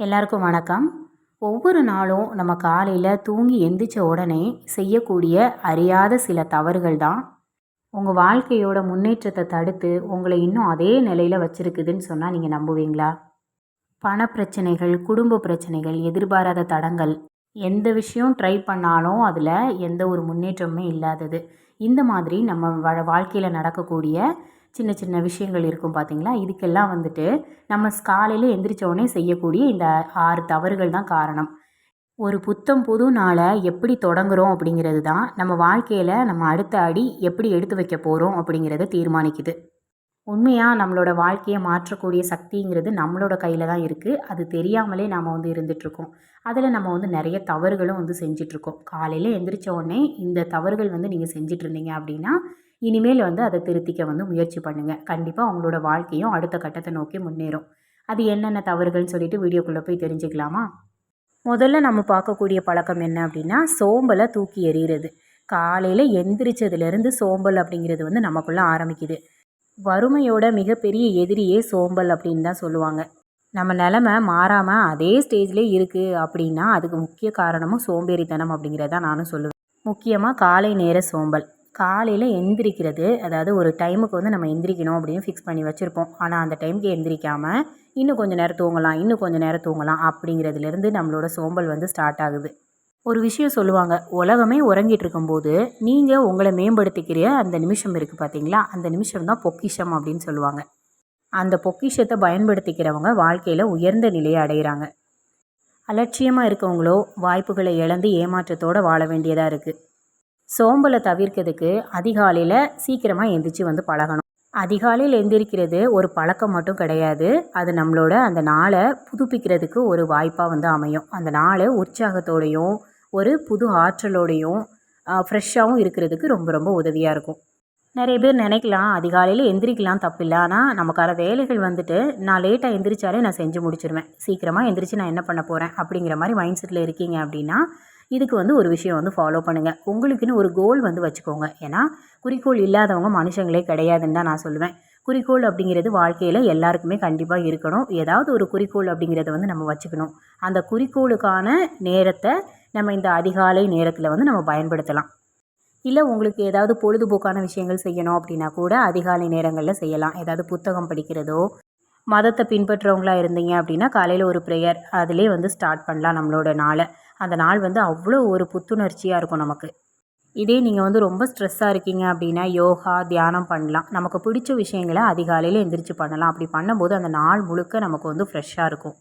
எல்லாருக்கும் வணக்கம். ஒவ்வொரு நாளும் நம்ம காலையில் தூங்கி எந்திரிச்ச உடனே செய்யக்கூடிய அறியாத சில தவறுகள் தான். உங்கள் வாழ்க்கையோட முன்னேற்றத்தை தடுத்து உங்களை இன்னும் அதே நிலையில் வச்சுருக்குதுன்னு சொன்னால் நீங்கள் நம்புவீங்களா? பணப்பிரச்சனைகள் குடும்ப பிரச்சனைகள் எதிர்பாராத தடங்கள் எந்த விஷயம் ட்ரை பண்ணாலும் அதில் எந்த ஒரு முன்னேற்றமுமே இல்லாதது. இந்த மாதிரி நம்ம வ வாழ்க்கையில் நடக்கக்கூடிய சின்ன சின்ன விஷயங்கள் இருக்கும் பார்த்தீங்களா இதுக்கெல்லாம் வந்துட்டு நம்ம காலையில் எந்திரிச்சோடனே செய்யக்கூடிய இந்த ஆறு தவறுகள் தான் காரணம். ஒரு புத்தம் புது நாளை எப்படி தொடங்குகிறோம் அப்படிங்கிறது தான் நம்ம வாழ்க்கையில் நம்ம அடுத்த அடி எப்படி எடுத்து வைக்க போகிறோம் அப்படிங்கிறத தீர்மானிக்குது. உண்மையாக நம்மளோட வாழ்க்கையை மாற்றக்கூடிய சக்திங்கிறது நம்மளோட கையில் தான் இருக்குது அது தெரியாமலே நாம் வந்து இருந்துகிட்ருக்கோம் அதில் நம்ம வந்து நிறைய தவறுகளும் வந்து செஞ்சிட்ருக்கோம் காலையில் எந்திரிச்ச உடனே இந்த தவறுகள் வந்து நீங்கள் செஞ்சிட்ருந்தீங்க அப்படின்னா இனிமேல் வந்து அதை திருத்திக்க வந்து முயற்சி பண்ணுங்கள் கண்டிப்பாக அவங்களோட வாழ்க்கையும் அடுத்த கட்டத்தை நோக்கி முன்னேறும். அது என்னென்ன தவறுகள்னு சொல்லிட்டு வீடியோக்குள்ளே போய் தெரிஞ்சுக்கலாமா? முதல்ல நம்ம பார்க்கக்கூடிய பழக்கம் என்ன அப்படின்னா சோம்பலை தூக்கி எறிகிறது காலையில் எந்திரிச்சதுலேருந்து சோம்பல் அப்படிங்கிறது வந்து நமக்குள்ளே ஆரம்பிக்குது. வறுமையோட மிகப்பெரிய எதிரியே சோம்பல் அப்படின்னு தான் சொல்லுவாங்க. நம்ம நிலமை மாறாமல் அதே ஸ்டேஜ்லேயே இருக்குது அப்படின்னா அதுக்கு முக்கிய காரணமும் சோம்பேறித்தனம் அப்படிங்கிறத நானும் சொல்லுவேன். முக்கியமாக காலை நேர சோம்பல். காலையில் எந்திரிக்கிறது. அதாவது ஒரு டைமுக்கு வந்து நம்ம எந்திரிக்கணும் அப்படின்னு ஃபிக்ஸ் பண்ணி வச்சுருப்போம். ஆனால் அந்த டைமுக்கு எந்திரிக்காமல் இன்னும் கொஞ்சம் நேரம் தூங்கலாம் இன்னும் கொஞ்சம் நேரம் தூங்கலாம் அப்படிங்கிறதுலேருந்து நம்மளோட சோம்பல் வந்து ஸ்டார்ட் ஆகுது. ஒரு விஷயம் சொல்லுவாங்க உலகமே உறங்கிட்டு இருக்கும்போது நீங்கள் உங்களை மேம்படுத்திக்கிற அந்த நிமிஷம் இருக்குது பார்த்தீங்களா அந்த நிமிஷம் தான் பொக்கிஷம் அப்படின்னு சொல்லுவாங்க. அந்த பொக்கிஷத்தை பயன்படுத்திக்கிறவங்க வாழ்க்கையில் உயர்ந்த நிலையை அடைகிறாங்க அலட்சியமாக இருக்கவங்களோ வாய்ப்புகளை இழந்து ஏமாற்றத்தோடு வாழ வேண்டியதாக இருக்குது சோம்பலை தவிர்க்கிறதுக்கு அதிகாலையில் சீக்கிரமாக எந்திரிச்சு வந்து பழகணும். அதிகாலையில் எந்திரிக்கிறது ஒரு பழக்கம் மட்டும் கிடையாது. அது நம்மளோட அந்த நாளை புதுப்பிக்கிறதுக்கு ஒரு வாய்ப்பாக வந்து அமையும். அந்த நாளை உற்சாகத்தோடையும் ஒரு புது ஆற்றலோடையும் ஃப்ரெஷ்ஷாகவும் இருக்கிறதுக்கு ரொம்ப ரொம்ப உதவியாக இருக்கும். நிறைய பேர் நினைக்கலாம் அதிகாலையில் எந்திரிக்கலாம் தப்பில்லை. ஆனால் நமக்கான வேலைகள் வந்துட்டு நான் லேட்டாக எந்திரிச்சாலே நான் செஞ்சு முடிச்சிருவேன். சீக்கிரமாக எந்திரிச்சு நான் என்ன பண்ண போகிறேன் அப்படிங்கிற மாதிரி மைண்ட் செட்டில் இருக்கீங்க அப்படின்னா இதுக்கு வந்து ஒரு விஷயம் வந்து ஃபாலோ பண்ணுங்கள் உங்களுக்குன்னு ஒரு கோல் வந்து வச்சுக்கோங்க. ஏன்னா குறிக்கோள் இல்லாதவங்க மனுஷங்களே கிடையாதுன்னு தான் நான் சொல்லுவேன். குறிக்கோள் அப்படிங்கிறது வாழ்க்கையில் எல்லாருக்குமே கண்டிப்பாக இருக்கணும். ஏதாவது ஒரு குறிக்கோள் அப்படிங்கிறத வந்து நம்ம வச்சுக்கணும். அந்த குறிக்கோளுக்கான நேரத்தை நம்ம இந்த அதிகாலை நேரத்தில் வந்து நம்ம பயன்படுத்தலாம். இல்லை உங்களுக்கு ஏதாவது பொழுதுபோக்கான விஷயங்கள் செய்யணும் அப்படின்னா கூட அதிகாலை நேரங்களில் செய்யலாம். ஏதாவது புத்தகம் படிக்கிறதோ மதத்தை பின்பற்றுறவங்களா இருந்தீங்க அப்படின்னா காலையில் ஒரு ப்ரேயர் அதிலே வந்து ஸ்டார்ட் பண்ணலாம் நம்மளோட நாளை. அந்த நாள் வந்து அவ்வளோ ஒரு புத்துணர்ச்சியாக இருக்கும் நமக்கு. இதே நீங்கள் வந்து ரொம்ப ஸ்ட்ரெஸ்ஸாக இருக்கீங்க அப்படின்னா யோகா தியானம் பண்ணலாம். நமக்கு பிடிச்ச விஷயங்களை அதிகாலையில் எந்திரிச்சு பண்ணலாம். அப்படி பண்ணும்போது அந்த நாள் முழுக்க நமக்கு வந்து ஃப்ரெஷ்ஷாக இருக்கும்.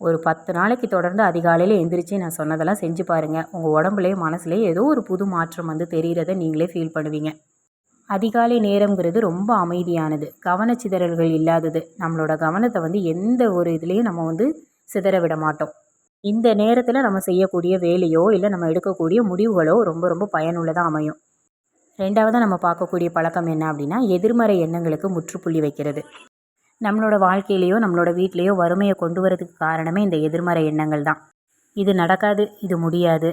ஒரு பத்து நாளைக்கு தொடர்ந்து அதிகாலையில் எந்திரிச்சு நான் சொன்னதெல்லாம் செஞ்சு பாருங்கள் உங்கள் உடம்புலேயும் மனசுலேயும் ஏதோ ஒரு புது மாற்றம் வந்து தெரிகிறத நீங்களே ஃபீல் பண்ணுவீங்க. அதிகாலை நேரங்கிறது ரொம்ப அமைதியானது. கவனச்சிதறல்கள் இல்லாதது. நம்மளோட கவனத்தை வந்து எந்த ஒரு இதுலேயும் நம்ம வந்து சிதற விட மாட்டோம். இந்த நேரத்தில் நம்ம செய்யக்கூடிய வேலையோ இல்லை நம்ம எடுக்கக்கூடிய முடிவுகளோ ரொம்ப ரொம்ப பயனுள்ளதாக அமையும். ரெண்டாவதாக நம்ம பார்க்கக்கூடிய பழக்கம் என்ன அப்படின்னா எதிர்மறை எண்ணங்களுக்கு முற்றுப்புள்ளி வைக்கிறது. நம்மளோட வாழ்க்கையிலையோ நம்மளோட வீட்லேயோ வறுமையை கொண்டு வரதுக்கு காரணமே இந்த எதிர்மறை எண்ணங்கள் தான். இது நடக்காது இது முடியாது.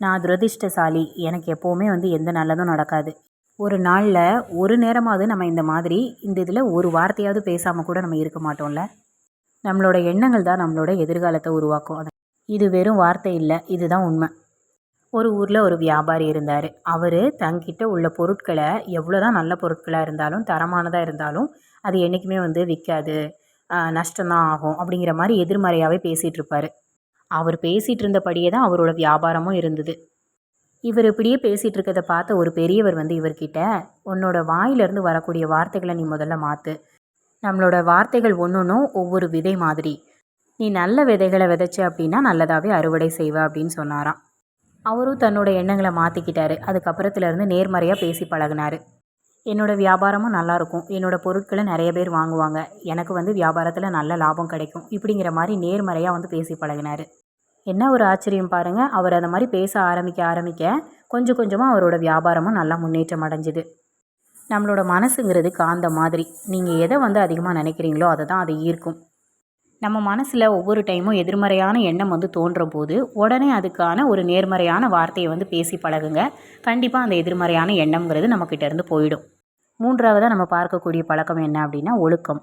நான் துரதிர்ஷ்டசாலி எனக்கு எப்போவுமே வந்து எந்த நல்லதும் நடக்காது. ஒரு நாளில் ஒரு நேரமாவது நம்ம இந்த மாதிரி இந்த இதில் ஒரு வார்த்தையாவது பேசாமல் கூட நம்ம இருக்க மாட்டோம்ல? நம்மளோட எண்ணங்கள் தான் நம்மளோட எதிர்காலத்தை உருவாக்கும். இது வெறும் வார்த்தை இல்லை இதுதான் உண்மை. ஒரு ஊரில் ஒரு வியாபாரி இருந்தார். அவர் தங்கிட்ட உள்ள பொருட்களை எவ்வளோ தான் நல்ல பொருட்களாக இருந்தாலும் தரமானதாக இருந்தாலும் அது என்றைக்குமே வந்து விற்காது நஷ்டம்தான் ஆகும் அப்படிங்கிற மாதிரி எதிர்மறையாகவே பேசிகிட்டு இருப்பார். அவர் பேசிகிட்டு இருந்தபடியே தான் அவரோட வியாபாரமும் இருந்தது. இவர் இப்படியே பேசிகிட்டு இருக்கிறத பார்த்த ஒரு பெரியவர் வந்து இவர்கிட்ட உன்னோட வாயிலிருந்து வரக்கூடிய வார்த்தைகளை நீ முதல்ல மாற்று நம்மளோட வார்த்தைகள் ஒன்று ஒன்றும் ஒவ்வொரு விதை மாதிரி. நீ நல்ல விதைகளை விதைச்ச அப்படின்னா நல்லதாகவே அறுவடை செய்வ அப்படின்னு சொன்னாராம். அவரும் தன்னோட எண்ணங்களை மாற்றிக்கிட்டாரு அதுக்கப்புறத்துலேருந்து நேர்மறையாக பேசி பழகினார். என்னோடய வியாபாரமும் நல்லாயிருக்கும் என்னோடய பொருட்களை நிறைய பேர் வாங்குவாங்க. எனக்கு வந்து வியாபாரத்தில் நல்ல லாபம் கிடைக்கும். இப்படிங்கிற மாதிரி நேர்மறையாக வந்து பேசி பழகினார். என்ன ஒரு ஆச்சரியம் பாருங்கள் அவர் அந்த மாதிரி பேச ஆரம்பிக்க ஆரம்பிக்க கொஞ்சம் கொஞ்சமாக அவரோட வியாபாரமும் நல்லா முன்னேற்றம் அடைஞ்சுது. நம்மளோட மனசுங்கிறது காந்த மாதிரி. நீங்கள் எதை வந்து அதிகமாக நினைக்கிறீங்களோ அதை தான் அதை ஈர்க்கும். நம்ம மனசில் ஒவ்வொரு டைமும் எதிர்மறையான எண்ணம் வந்து தோன்றும் போது உடனே அதுக்கான ஒரு நேர்மறையான வார்த்தையை வந்து பேசி பழகுங்க. கண்டிப்பாக அந்த எதிர்மறையான எண்ணம்ங்கிறது நம்மக்கிட்டேருந்து போயிடும். மூன்றாவதாக நம்ம பார்க்கக்கூடிய பழக்கம் என்ன அப்படின்னா ஒழுக்கம்.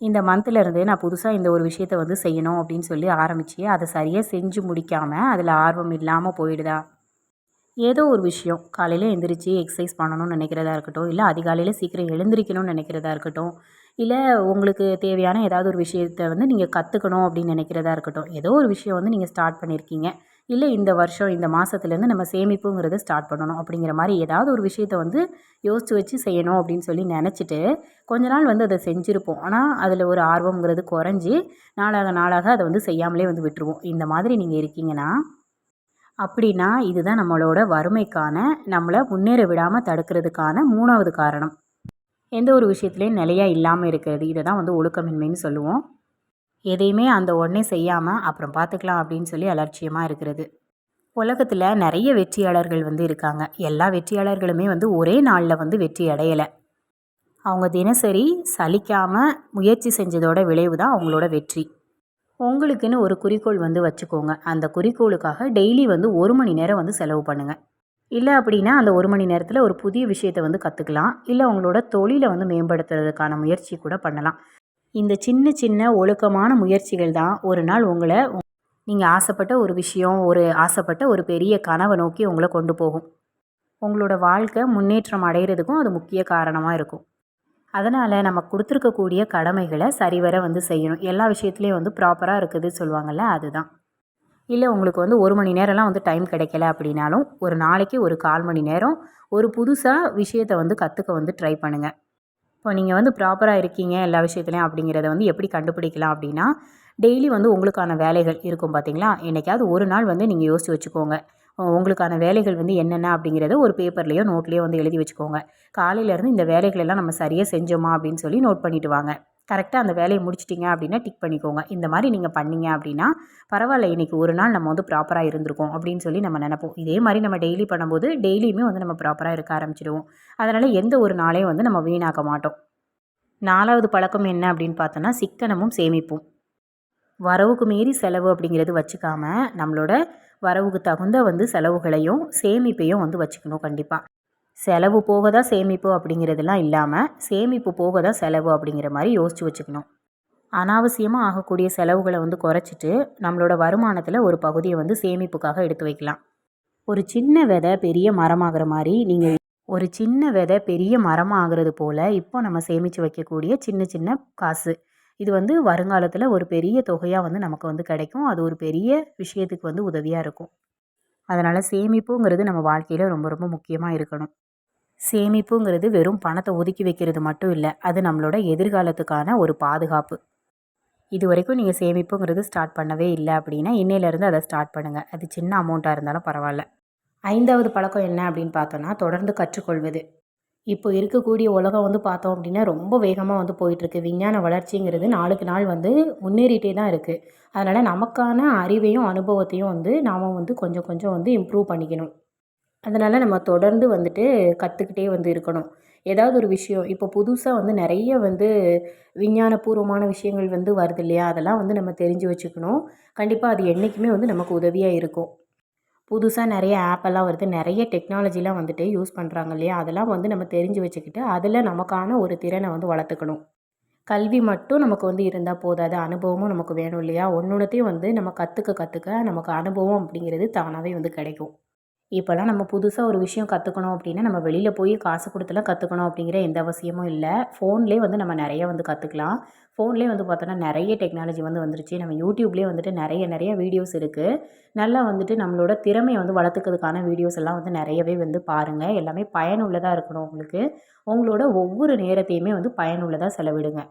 இந்த மந்த்லேருந்து நான் புதுசாக இந்த ஒரு விஷயத்த வந்து செய்யணும் அப்படின்னு சொல்லி ஆரம்பித்து அதை சரியாக செஞ்சு முடிக்காமல் அதில் ஆர்வம் இல்லாமல் போயிடுதா? ஏதோ ஒரு விஷயம். காலையில் எந்திரிச்சு எக்ஸசைஸ் பண்ணணும்னு நினைக்கிறதா இருக்கட்டும் இல்லை அதிகாலையில் சீக்கிரம் எழுந்திரிக்கணும்னு நினைக்கிறதா இருக்கட்டும் இல்லை உங்களுக்கு தேவையான ஏதாவது ஒரு விஷயத்த வந்து நீங்கள் கற்றுக்கணும் அப்படின்னு நினைக்கிறதா இருக்கட்டும். ஏதோ ஒரு விஷயம் வந்து நீங்கள் ஸ்டார்ட் பண்ணியிருக்கீங்க இல்லை இந்த வருஷம் இந்த மாதத்துலேருந்து நம்ம சேமிப்புங்கிறத ஸ்டார்ட் பண்ணணும் அப்படிங்கிற மாதிரி ஏதாவது ஒரு விஷயத்த வந்து யோசித்து வச்சு செய்யணும் அப்படின்னு சொல்லி நினச்சிட்டு கொஞ்ச நாள் வந்து அதை செஞ்சுருப்போம். ஆனால் அதில் ஒரு ஆர்வங்கிறது குறைஞ்சி நாளாக நாளாக அதை வந்து செய்யாமலே வந்து விட்டுருவோம். இந்த மாதிரி நீங்கள் இருக்கீங்கன்னா அப்படின்னா இதுதான் நம்மளோட வறுமைக்கான நம்மளை முன்னேற விடாமல் தடுக்கிறதுக்கான மூணாவது காரணம். எந்த ஒரு விஷயத்துலையும் நிலையாக இல்லாமல் இருக்கிறது. இதை தான் வந்து ஒழுக்கமின்மைன்னு சொல்லுவோம். எதையுமே அந்த உடனே செய்யாமல் அப்புறம் பார்த்துக்கலாம் அப்படின்னு சொல்லி அலட்சியமாக இருக்கிறது. உலகத்தில் நிறைய வெற்றியாளர்கள் வந்து இருக்காங்க. எல்லா வெற்றியாளர்களுமே வந்து ஒரே நாளில் வந்து வெற்றி அடையலை. அவங்க தினசரி சலிக்காமல் முயற்சி செஞ்சதோட விளைவு தான் அவங்களோட வெற்றி. உங்களுக்குன்னு ஒரு குறிக்கோள் வந்து வச்சுக்கோங்க. அந்த குறிக்கோளுக்காக டெய்லி வந்து ஒரு மணி நேரம் வந்து செலவு பண்ணுங்கள் இல்லை அப்படின்னா அந்த ஒரு மணி நேரத்தில் ஒரு புதிய விஷயத்தை வந்து கற்றுக்கலாம் இல்லை உங்களோட தொழிலை வந்து மேம்படுத்துறதுக்கான முயற்சி கூட பண்ணலாம். இந்த சின்ன சின்ன ஒழுக்கமான முயற்சிகள் தான் ஒரு நாள் உங்களை நீங்கள் ஆசைப்பட்ட ஒரு விஷயம் ஒரு ஆசைப்பட்ட ஒரு பெரிய கனவை நோக்கி உங்களை கொண்டு போகும். உங்களோட வாழ்க்கை முன்னேற்றம் அடைகிறதுக்கும் அது முக்கிய காரணமாக இருக்கும். அதனால் நம்ம கொடுத்துருக்கக்கூடிய கடமைகளை சரிவர வந்து செய்யணும். எல்லா விஷயத்துலேயும் வந்து ப்ராப்பராக இருக்குது சொல்லுவாங்கள்ல அதுதான். இல்லை உங்களுக்கு வந்து ஒரு மணி நேரம்லாம் வந்து டைம் கிடைக்கல அப்படின்னாலும் ஒரு நாளைக்கு ஒரு கால் மணி நேரம் ஒரு புதுசாக விஷயத்தை வந்து கற்றுக்க வந்து ட்ரை பண்ணுங்கள் இப்போ நீங்கள் வந்து ப்ராப்பராக இருக்கீங்க எல்லா விஷயத்துலையும் அப்படிங்கிறத வந்து எப்படி கண்டுபிடிக்கலாம் அப்படின்னா டெய்லி வந்து உங்களுக்கான வேலைகள் இருக்கும் பார்த்தீங்களா என்றைக்காவது ஒரு நாள் வந்து நீங்கள் யோசித்து வச்சுக்கோங்க. உங்களுக்கான வேலைகள் வந்து என்னென்ன அப்படிங்கிறத ஒரு பேப்பர்லேயோ நோட்லேயோ வந்து எழுதி வச்சுக்கோங்க. காலையிலேருந்து இந்த வேலைகளெல்லாம் நம்ம சரியாக செஞ்சோமா அப்படின்னு சொல்லி நோட் பண்ணிவிட்டு வாங்க. கரெக்டாக அந்த வேலையை முடிச்சிட்டிங்க அப்படின்னா டிக் பண்ணிக்கோங்க. இந்த மாதிரி நீங்கள் பண்ணீங்க அப்படின்னா பரவாயில்ல இன்றைக்கி ஒரு நாள் நம்ம வந்து ப்ராப்பராக இருந்திருக்கோம் அப்படின்னு சொல்லி நம்ம நினைப்போம். இதே மாதிரி நம்ம டெய்லி பண்ணும்போது டெய்லியுமே வந்து நம்ம ப்ராப்பராக இருக்க ஆரம்பிச்சிடுவோம். அதனால் எந்த ஒரு நாளையும் வந்து நம்ம வீணாக்க மாட்டோம். நாலாவது பழக்கம் என்ன அப்படின்னு பார்த்தோன்னா சிக்கனமும் சேமிப்பும். வரவுக்கு மீறி செலவு அப்படிங்கிறது வச்சுக்காம நம்மளோட வரவுக்கு தகுந்த வந்து செலவுகளையும் சேமிப்பையும் வந்து வச்சுக்கணும் கண்டிப்பாக செலவு போக தான் சேமிப்பு அப்படிங்கிறதுலாம் இல்லாமல் சேமிப்பு போக தான் செலவு அப்படிங்கிற மாதிரி யோசித்து வச்சுக்கணும். அனாவசியமாக ஆகக்கூடிய செலவுகளை வந்து குறைச்சிட்டு நம்மளோட வருமானத்தில் ஒரு பகுதியை வந்து சேமிப்புக்காக எடுத்து வைக்கலாம். ஒரு சின்ன விதை பெரிய மரமாகிற மாதிரி நீங்கள் ஒரு சின்ன விதை பெரிய மரமாக ஆகிறது போல் இப்போ நம்ம சேமித்து வைக்கக்கூடிய சின்ன சின்ன காசு. இது வந்து வருங்காலத்தில் ஒரு பெரிய தொகையாக வந்து நமக்கு வந்து கிடைக்கும். அது ஒரு பெரிய விஷயத்துக்கு வந்து உதவியாக இருக்கும். அதனால் சேமிப்புங்கிறது நம்ம வாழ்க்கையில் ரொம்ப ரொம்ப முக்கியமாக இருக்கணும். சேமிப்புங்கிறது வெறும் பணத்தை ஒதுக்கி வைக்கிறது மட்டும் இல்லை அது நம்மளோட எதிர்காலத்துக்கான ஒரு பாதுகாப்பு. இது வரைக்கும் நீங்கள் சேமிப்புங்கிறது ஸ்டார்ட் பண்ணவே இல்லை அப்படின்னா இன்னையிலேருந்து அதை ஸ்டார்ட் பண்ணுங்கள் அது சின்ன அமௌண்ட்டாக இருந்தாலும் பரவாயில்ல. ஐந்தாவது பழக்கம் என்ன அப்படின்னு பார்த்தோன்னா தொடர்ந்து கற்றுக்கொள்வது. இப்போ இருக்கக்கூடிய உலகம் வந்து பார்த்தோம் அப்படின்னா ரொம்ப வேகமாக வந்து போயிட்டுருக்கு. விஞ்ஞான வளர்ச்சிங்கிறது நாளுக்கு நாள் வந்து முன்னேறிட்டே தான் இருக்குது அதனால் நமக்கான அறிவையும் அனுபவத்தையும் வந்து நாம் வந்து கொஞ்சம் கொஞ்சம் வந்து இம்ப்ரூவ் பண்ணிக்கணும். அதனால் நம்ம தொடர்ந்து வந்துட்டு கற்றுக்கிட்டே வந்து இருக்கணும். ஏதாவது ஒரு விஷயம் இப்போ புதுசாக வந்து நிறைய வந்து விஞ்ஞானபூர்வமான விஷயங்கள் வந்து வருது இல்லையா? அதெல்லாம் வந்து நம்ம தெரிஞ்சு வச்சுக்கணும். கண்டிப்பாக அது என்றைக்குமே வந்து நமக்கு உதவியாக இருக்கும். புதுசாக நிறைய ஆப்பெல்லாம் வருது. நிறைய டெக்னாலஜிலாம் வந்துட்டு யூஸ் பண்ணுறாங்க இல்லையா? அதெல்லாம் வந்து நம்ம தெரிஞ்சு வச்சுக்கிட்டு அதில் நமக்கான ஒரு திறனை வந்து வளர்த்துக்கணும். கல்வி மட்டும் நமக்கு வந்து இருந்தால் போதாது. அனுபவமும் நமக்கு வேணும் இல்லையா? ஒன்றொன்றுத்தையும் வந்து நம்ம கற்றுக்க கற்றுக்க நமக்கு அனுபவம் அப்படிங்கிறது தானாகவே வந்து கிடைக்கும். இப்போல்லாம் நம்ம புதுசாக ஒரு விஷயம் கற்றுக்கணும் அப்படின்னா நம்ம வெளியில் போய் காசு கொடுத்துலாம் கற்றுக்கணும் அப்படிங்கிற எந்த அவசியமும் இல்லை. ஃபோன்லேயே வந்து நம்ம நிறைய வந்து கற்றுக்கலாம் ஃபோன்லேயே வந்து பார்த்தோன்னா நிறைய டெக்னாலஜி வந்து வந்துருச்சு. நம்ம யூடியூப்லேயே வந்துட்டு நிறைய நிறைய வீடியோஸ் இருக்குது நல்லா வந்துட்டு நம்மளோட திறமையை வந்து வளர்த்துக்கிறதுக்கான வீடியோஸ் எல்லாம் வந்து நிறையவே வந்து பாருங்கள் எல்லாமே பயனுள்ளதாக இருக்கணும் உங்களுக்கு. உங்களோட ஒவ்வொரு நேரத்தையுமே வந்து பயனுள்ளதாக செலவிடுங்க.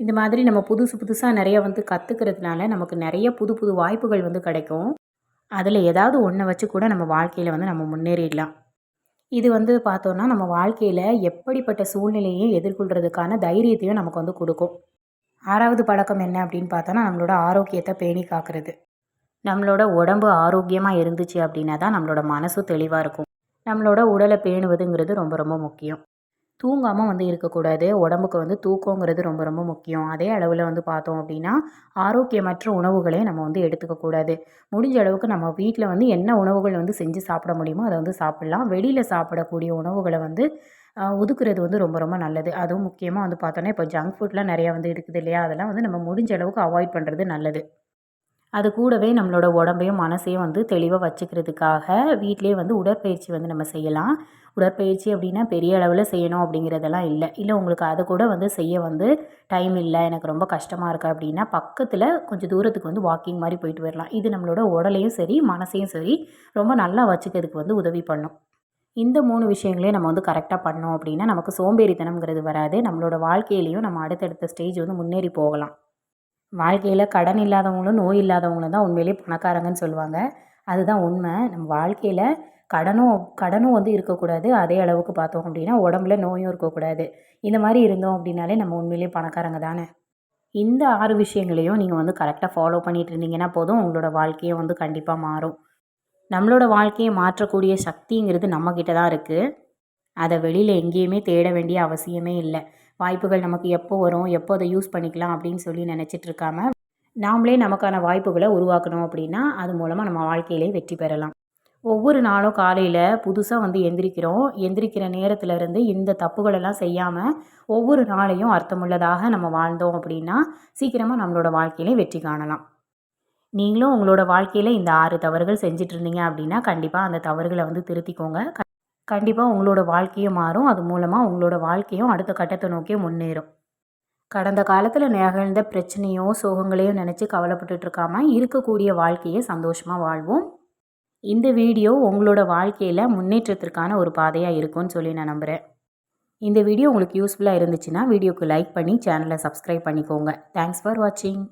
இந்த மாதிரி நம்ம புதுசு புதுசாக நிறைய வந்து கற்றுக்கிறதுனால நமக்கு நிறைய புது புது வாய்ப்புகள் வந்து கிடைக்கும். அதில் ஏதாவது ஒன்றை வச்சு கூட நம்ம வாழ்க்கையில் வந்து நம்ம முன்னேறிடலாம். இது வந்து பார்த்தோன்னா நம்ம வாழ்க்கையில் எப்படிப்பட்ட சூழ்நிலையை எதிர்கொள்கிறதுக்கான தைரியத்தையும் நமக்கு வந்து கொடுக்கும். ஆறாவது பழக்கம் என்ன அப்படின்னு பார்த்தோன்னா நம்மளோட ஆரோக்கியத்தை பேணி காக்கிறது. நம்மளோட உடம்பு ஆரோக்கியமாக இருந்துச்சு அப்படின்னா தான் நம்மளோட மனசும் தெளிவாக இருக்கும். நம்மளோட உடலை பேணுவதுங்கிறது ரொம்ப ரொம்ப முக்கியம். தூங்காமல் வந்து இருக்கக்கூடாது. உடம்புக்கு வந்து தூக்கங்கிறது ரொம்ப ரொம்ப முக்கியம். அதே அளவில் வந்து பார்த்தோம் அப்படின்னா ஆரோக்கியமற்ற உணவுகளை நம்ம வந்து எடுத்துக்கக்கூடாது. முடிஞ்ச அளவுக்கு நம்ம வீட்டில் வந்து என்ன உணவுகள் வந்து செஞ்சு சாப்பிட முடியுமோ அதை வந்து சாப்பிட்லாம். வெளியில் சாப்பிடக்கூடிய உணவுகளை வந்து ஒதுக்குறது வந்து ரொம்ப ரொம்ப நல்லது. அதுவும் முக்கியமாக வந்து பார்த்தோன்னா இப்போ ஜங்க் ஃபுட்லாம் நிறையா வந்து இருக்குது இல்லையா? அதெல்லாம் வந்து நம்ம முடிஞ்ச அளவுக்கு அவாய்ட் பண்ணுறது நல்லது. அது கூடவே நம்மளோட உடம்பையும் மனசையும் வந்து தெளிவாக வச்சுக்கிறதுக்காக வீட்டிலே வந்து உடற்பயிற்சி வந்து நம்ம செய்யலாம். உடற்பயிற்சி அப்படின்னா பெரிய அளவில் செய்யணும் அப்படிங்கிறதெல்லாம் இல்லை. இல்லை உங்களுக்கு அதை கூட வந்து செய்ய வந்து டைம் இல்லை. எனக்கு ரொம்ப கஷ்டமாக இருக்குது அப்படின்னா பக்கத்தில் கொஞ்சம் தூரத்துக்கு வந்து வாக்கிங் மாதிரி போயிட்டு வரலாம். இது நம்மளோட உடலையும் சரி மனசையும் சரி ரொம்ப நல்லா வச்சுக்கிறதுக்கு வந்து உதவி பண்ணும். இந்த மூணு விஷயங்களையும் நம்ம வந்து கரெக்டாக பண்ணோம் அப்படின்னா நமக்கு சோம்பேறித்தனம்ங்கிறது வராது. நம்மளோட வாழ்க்கையிலையும் நம்ம அடுத்தடுத்த ஸ்டேஜ் வந்து முன்னேறி போகலாம். வாழ்க்கையில் கடன் இல்லாதவங்களும் நோய் இல்லாதவங்களும் தான் உண்மையிலேயே பணக்காரங்கன்னு சொல்லுவாங்க. அதுதான் உண்மை. நம்ம வாழ்க்கையில் கடனும் கடனும் வந்து இருக்கக்கூடாது. அதே அளவுக்கு பார்த்தோம் அப்படின்னா உடம்புல நோயும் இருக்கக்கூடாது. இந்த மாதிரி இருந்தோம் அப்படின்னாலே நம்ம உண்மையிலேயே பணக்காரங்க தானே? இந்த ஆறு விஷயங்களையும் நீங்கள் வந்து கரெக்டாக ஃபாலோ பண்ணிட்டு இருந்தீங்கன்னா போதும் உங்களோட வாழ்க்கையை வந்து கண்டிப்பாக மாறும். நம்மளோட வாழ்க்கையை மாற்றக்கூடிய சக்திங்கிறது நம்மக்கிட்ட தான் இருக்குது அதை வெளியில் எங்கேயுமே தேட வேண்டிய அவசியமே இல்லை. வாய்ப்புகள் நமக்கு எப்போ வரும் எப்போ அதை யூஸ் பண்ணிக்கலாம் அப்படின்னு சொல்லி நினச்சிட்டு இருக்காம நாமளே நமக்கான வாய்ப்புகளை உருவாக்கணும் அப்படின்னா அது மூலமாக நம்ம வாழ்க்கையிலே வெற்றி பெறலாம். ஒவ்வொரு நாளும் காலையில் புதுசாக வந்து எந்திரிக்கிறோம். எந்திரிக்கிற நேரத்தில் இருந்து இந்த தப்புகளெல்லாம் செய்யாமல் ஒவ்வொரு நாளையும் அர்த்தமுள்ளதாக நம்ம வாழ்ந்தோம் அப்படின்னா சீக்கிரமாக நம்மளோட வாழ்க்கையிலே வெற்றி காணலாம். நீங்களும் உங்களோட வாழ்க்கையில் இந்த ஆறு தவறுகள் செஞ்சுட்டு இருந்தீங்க அப்படின்னா கண்டிப்பாக அந்த தவறுகளை வந்து திருத்திக்கோங்க. க- கண்டிப்பாக உங்களோட வாழ்க்கையும் மாறும். அது மூலமாக உங்களோட வாழ்க்கையும் அடுத்த கட்டத்தை நோக்கி முன்னேறும். கடந்த காலத்தில் நிகழ்ந்த பிரச்சனையோ சோகங்களையோ நினச்சி கவலைப்பட்டுட்டு இருக்கக்கூடிய வாழ்க்கையை சந்தோஷமாக வாழ்வோம். இந்த வீடியோ உங்களோட வாழ்க்கையில் முன்னேற்றத்திற்கான ஒரு பாதையாக இருக்கும்னு சொல்லி நான் நம்புகிறேன் இந்த வீடியோ உங்களுக்கு யூஸ்ஃபுல்லாக இருந்துச்சுன்னா வீடியோக்கு லைக் பண்ணி சேனலை சப்ஸ்கிரைப் பண்ணிக்கோங்க. தேங்க்ஸ் ஃபார் வாட்சிங்